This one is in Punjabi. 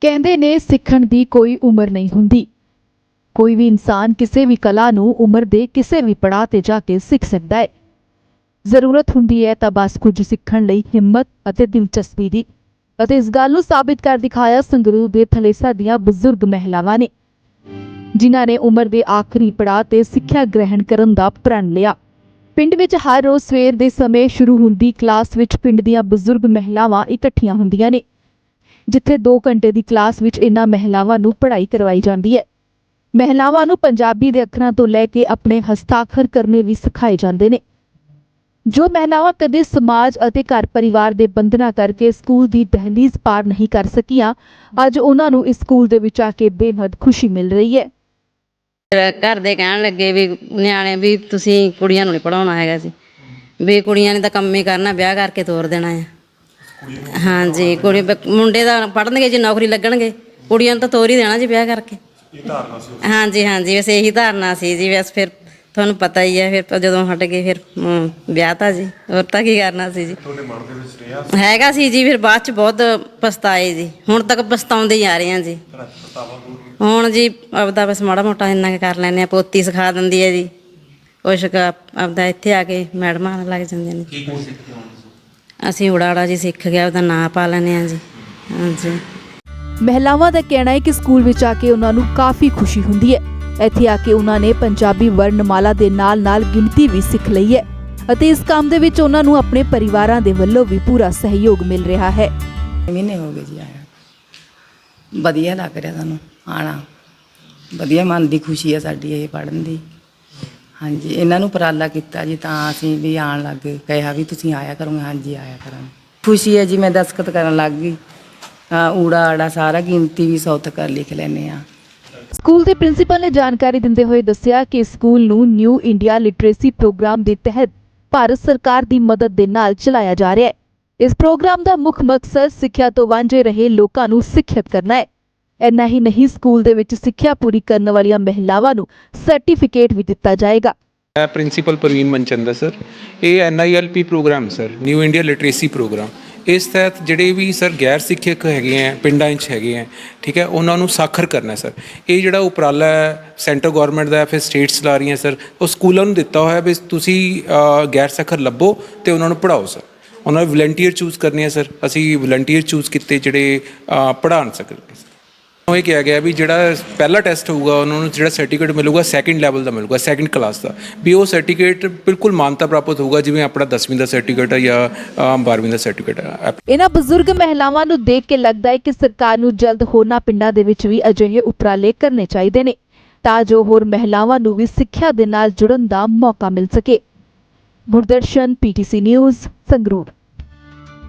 ਕਹਿੰਦੇ ਨੇ ਸਿੱਖਣ ਦੀ ਕੋਈ ਉਮਰ ਨਹੀਂ ਹੁੰਦੀ। ਕੋਈ ਵੀ ਇਨਸਾਨ ਕਿਸੇ ਵੀ ਕਲਾ ਨੂੰ ਉਮਰ ਦੇ ਕਿਸੇ ਵੀ ਪੜਾਅ ਤੇ ਜਾ ਕੇ ਸਿੱਖ ਸਕਦਾ ਹੈ। ਜ਼ਰੂਰਤ ਹੁੰਦੀ ਹੈ ਤਾਂ ਬਸ ਕੁਝ ਸਿੱਖਣ ਲਈ ਹਿੰਮਤ ਅਤੇ ਦਿਲਚਸਪੀ ਦੀ। ਅਤੇ ਇਸ ਗੱਲ ਨੂੰ ਸਾਬਿਤ ਕਰ ਦਿਖਾਇਆ ਸੰਗਰੂਰ ਦੇ ਥਲੇਸਾ ਦੀਆਂ ਬਜ਼ੁਰਗ ਮਹਿਲਾਵਾਂ ਨੇ, ਜਿਨ੍ਹਾਂ ਨੇ ਉਮਰ ਦੇ ਆਖਰੀ ਪੜਾਅ ਤੇ ਸਿੱਖਿਆ ਗ੍ਰਹਿਣ ਕਰਨ ਦਾ ਪ੍ਰਣ ਲਿਆ। ਪਿੰਡ ਵਿੱਚ ਹਰ ਰੋਜ਼ ਸਵੇਰ ਦੇ ਸਮੇਂ ਸ਼ੁਰੂ ਹੁੰਦੀ ਕਲਾਸ ਵਿੱਚ ਪਿੰਡ ਦੀਆਂ ਬਜ਼ੁਰਗ ਮਹਿਲਾਵਾਂ ਇਕੱਠੀਆਂ ਹੁੰਦੀਆਂ ਨੇ, ਜਿੱਥੇ 2 ਘੰਟੇ ਦੀ ਕਲਾਸ ਵਿੱਚ ਇਹਨਾਂ ਮਹਿਲਾਵਾਂ ਨੂੰ ਪੜ੍ਹਾਈ ਕਰਵਾਈ ਜਾਂਦੀ ਹੈ। ਮਹਿਲਾਵਾਂ ਨੂੰ ਪੰਜਾਬੀ ਦੇ ਅੱਖਰਾਂ ਤੋਂ ਲੈ ਕੇ ਆਪਣੇ ਹਸਤਾਖਰ ਕਰਨੇ ਵੀ ਸਿਖਾਏ ਜਾਂਦੇ ਨੇ। ਜੋ ਮਹਿਲਾਵਾਂ ਕਦੇ ਸਮਾਜ ਅਤੇ ਘਰ ਪਰਿਵਾਰ ਦੇ ਬੰਧਨਾਂ ਕਰਕੇ ਸਕੂਲ ਦੀ ਦਹਲੀਜ਼ ਪਾਰ ਨਹੀਂ ਕਰ ਸਕੀਆਂ, ਅੱਜ ਉਹਨਾਂ ਨੂੰ ਇਸ ਸਕੂਲ ਦੇ ਵਿੱਚ ਆ ਕੇ ਬੇਹੱਦ ਖੁਸ਼ੀ ਮਿਲ ਰਹੀ ਹੈ। ਘਰ ਦੇ ਕਹਿਣ ਲੱਗੇ ਵੀ ਨਿਆਣੇ ਵੀ ਤੁਸੀਂ ਕੁੜੀਆਂ ਨੂੰ ਨਹੀਂ ਪੜਾਉਣਾ ਹੈਗਾ ਸੀ ਵੀ ਕੁੜੀਆਂ ਨੇ ਤਾਂ ਕੰਮ ਹੀ ਕਰਨਾ ਵਿਆਹ ਕਰਕੇ ਤੋਰ ਦੇਣਾ ਆ। ਹਾਂਜੀ ਕੁੜੀ ਮੁੰਡੇ ਦਾ ਪੜਨਗੇ ਜੀ ਨੌਕਰੀ ਲੱਗਣਗੇ। ਕੁੜੀਆਂ ਨੂੰ ਤਾਂ ਤੋਰ ਹੀ ਦੇਣਾ ਜੀ ਵਿਆਹ ਕਰਕੇ। ਹਾਂਜੀ ਹਾਂਜੀ ਵੈਸੇ ਇਹੀ ਧਾਰਨਾ ਸੀ ਜੀ ਬਸ ਫਿਰ ਤੁਹਾਨੂੰ ਪਤਾ ਹੀ ਹੈ ਫਿਰ ਜਦੋਂ ਹਟ ਗਏ ਫਿਰ ਵਿਆਹ ਤਾਂ ਜੀ। ਹੋਰ ਤਾਂ ਕੀ ਕਰਨਾ ਸੀ ਜੀ। ਹੈਗਾ ਸੀ ਜੀ ਫਿਰ ਬਾਅਦ ਚ ਬਹੁਤ ਪਛਤਾਏ ਜੀ। ਹੁਣ ਤੱਕ ਪਛਤਾਉਂਦੇ ਹੀ ਆ ਰਹੇ ਹਾਂ ਜੀ। ਹੁਣ ਜੀ ਆਪਦਾ ਬਸ ਮਾੜਾ ਮੋਟਾ ਇੰਨਾ ਕੁ ਕਰ ਲੈਂਦੇ ਆ ਪੋਤੀ ਸਿਖਾ ਦਿੰਦੀ ਹੈ ਜੀ। ਕੁਛ ਕੁ ਆਪ- ਆਪਦਾ ਇੱਥੇ ਆ ਕੇ ਮੈਡਮਾਂ ਲੱਗ ਜਾਂਦੇ ਨੇ। ਅਸੀਂ ਉੜਾੜਾ ਜੀ ਸਿੱਖ ਗਿਆ ਉਹਦਾ ਨਾਂ ਪਾ ਲੈਂਦੇ ਆ ਜੀ। ਹਾਂਜੀ। ਮਹਿਲਾਵਾਂ ਦਾ ਕਹਿਣਾ ਹੈ ਕਿ ਸਕੂਲ ਵਿੱਚ ਆ ਕੇ ਉਹਨਾਂ ਨੂੰ ਕਾਫੀ ਖੁਸ਼ੀ ਹੁੰਦੀ ਹੈ। ਇੱਥੇ ਆ ਕੇ ਉਹਨਾਂ ਨੇ ਪੰਜਾਬੀ ਵਰਣਮਾਲਾ ਦੇ ਨਾਲ-ਨਾਲ ਗਿਣਤੀ ਵੀ ਸਿੱਖ ਲਈ ਹੈ ਅਤੇ ਇਸ ਕੰਮ ਦੇ ਵਿੱਚ ਉਹਨਾਂ ਨੂੰ ਆਪਣੇ ਪਰਿਵਾਰਾਂ ਦੇ ਵੱਲੋਂ ਵੀ ਪੂਰਾ ਸਹਿਯੋਗ ਮਿਲ ਰਿਹਾ ਹੈ। ਮਹੀਨੇ ਹੋ ਗਏ ਜੀ ਆਇਆ। ਵਧੀਆ ਲੱਗ ਰਿਹਾ ਸਾਨੂੰ ਆਣਾ। ਵਧੀਆ ਮਨ ਦੀ ਖੁਸ਼ੀ ਹੈ ਸਾਡੀ ਇਹ ਪੜਨ ਦੀ। ਹਾਂਜੀ, ਇਹਨਾਂ ਨੂੰ ਉਪਰਾਲਾ ਕੀਤਾ ਜੀ ਤਾਂ ਅਸੀਂ ਵੀ ਆਣ ਲੱਗ ਗਏ। ਕਿਹਾ ਵੀ ਤੁਸੀਂ ਆਇਆ ਕਰੋਗੇ, ਹਾਂਜੀ ਆਇਆ ਕਰਾਂਗੇ। ਖੁਸ਼ੀ ਹੈ ਜੀ, ਮੈਂ ਦਸਖਤ ਕਰਨ ਲੱਗ ਗਈ। ਹਾਂ ਊੜਾ ਆੜਾ ਸਾਰਾ ਗਿਣਤੀ ਵੀ ਸੌਤ ਕਰ ਲਿਖ ਲੈਨੇ ਆ ਸਕੂਲ ਦੇ ਪ੍ਰਿੰਸੀਪਲ ਨੇ ਜਾਣਕਾਰੀ ਦਿੰਦੇ ਹੋਏ ਦੱਸਿਆ ਕਿ ਸਕੂਲ ਨੂੰ ਨਿਊ ਇੰਡੀਆ ਲਿਟਰੇਸੀ ਪ੍ਰੋਗਰਾਮ ਦੇ ਤਹਿਤ ਭਾਰਤ ਸਰਕਾਰ ਦੀ ਮਦਦ ਦੇ ਨਾਲ ਚਲਾਇਆ ਜਾ ਰਿਹਾ ਹੈ। ਇਸ ਪ੍ਰੋਗਰਾਮ ਦਾ ਮੁੱਖ ਮਕਸਦ ਸਿੱਖਿਆ ਤੋਂ ਵਾਂਝੇ ਰਹੇ ਲੋਕਾਂ ਨੂੰ ਸਿੱਖਿਅਤ ਕਰਨਾ ਹੈ। ਇੰਨਾ ਹੀ ਨਹੀਂ, ਸਕੂਲ ਦੇ ਵਿੱਚ ਸਿੱਖਿਆ ਪੂਰੀ ਕਰਨ ਵਾਲੀਆਂ ਮਹਿਲਾਵਾਂ ਨੂੰ ਸਰਟੀਫਿਕੇਟ ਵੀ ਦਿੱਤਾ ਜਾਏਗਾ। ਮੈਂ ਪ੍ਰਿੰਸੀਪਲ ਪ੍ਰਵੀਨ ਮਨਚੰਦਾ ਸਰ। ਇਹ NILP programme, sir. New India literacy programme. ਇਸ ਤਹਿਤ ਜਿਹੜੇ ਵੀ ਸਰ ਗੈਰ ਸਿੱਖਿਅਕ ਹੈਗੇ ਆ ਪਿੰਡਾਂ 'ਚ ਹੈਗੇ ਆ ਠੀਕ ਹੈ, ਉਹਨਾਂ ਨੂੰ ਸਾਖਰ ਕਰਨਾ ਸਰ। ਇਹ ਜਿਹੜਾ ਉਪਰਾਲਾ ਹੈ, ਸੈਂਟਰ ਗਵਰਨਮੈਂਟ ਦਾ ਫਿਰ ਸਟੇਟਸ ਲਾ ਰਹੀਆਂ, ਸਰ, ਉਹ ਸਕੂਲਾਂ ਨੂੰ ਦਿੱਤਾ ਹੋਇਆ ਵੀ ਤੁਸੀਂ ਗੈਰ ਸਾਖਰ ਲੱਭੋ ਤੇ ਉਹਨਾਂ ਨੂੰ ਪੜਾਓ ਸਰ। ਉਹਨਾਂ ਨੇ ਵਲੰਟੀਅਰ ਚੂਜ਼ ਕਰਨੇ ਆ ਸਰ। ਅਸੀਂ ਵਲੰਟੀਅਰ ਚੂਜ਼ ਕੀਤੇ ਜਿਹੜੇ ਪੜ੍ਹਾਉਣ ਸਕਦੇ ਉਹ ਇਹ ਕਿਹਾ ਗਿਆ ਵੀ ਜਿਹੜਾ ਪਹਿਲਾ ਟੈਸਟ ਹੋਊਗਾ, ਉਹਨਾਂ ਨੂੰ ਜਿਹੜਾ ਸਰਟੀਫਿਕੇਟ ਮਿਲੂਗਾ ਸੈਕਿੰਡ ਲੈਵਲ ਦਾ ਮਿਲੂਗਾ ਸੈਕਿੰਡ ਕਲਾਸ ਦਾ। ਵੀ ਉਹ ਸਰਟੀਫਿਕੇਟ ਬਿਲਕੁਲ ਮਾਨਤਾ ਪ੍ਰਾਪਤ ਹੋਊਗਾ, ਜਿਵੇਂ ਆਪਣਾ 10ਵੀਂ ਦਾ ਸਰਟੀਫਿਕੇਟ ਹੈ ਜਾਂ 12ਵੀਂ ਦਾ ਸਰਟੀਫਿਕੇਟ ਹੈ ਇਹਨਾਂ ਬਜ਼ੁਰਗ ਮਹਿਲਾਵਾਂ ਨੂੰ ਦੇਖ ਕੇ ਲੱਗਦਾ ਹੈ ਕਿ ਸਰਕਾਰ ਨੂੰ ਜਲਦ ਹੋਰਨਾਂ ਪਿੰਡਾਂ ਦੇ ਵਿੱਚ ਵੀ ਅਜਿਹੇ ਉਪਰਾਲੇ ਕਰਨੇ ਚਾਹੀਦੇ ਨੇ, ਤਾਂ ਜੋ ਹੋਰ ਮਹਿਲਾਵਾਂ ਨੂੰ ਵੀ ਸਿੱਖਿਆ ਦੇ ਨਾਲ ਜੁੜਨ ਦਾ ਮੌਕਾ ਮਿਲ ਸਕੇ। Gurdarshan PTC news, Sangrur.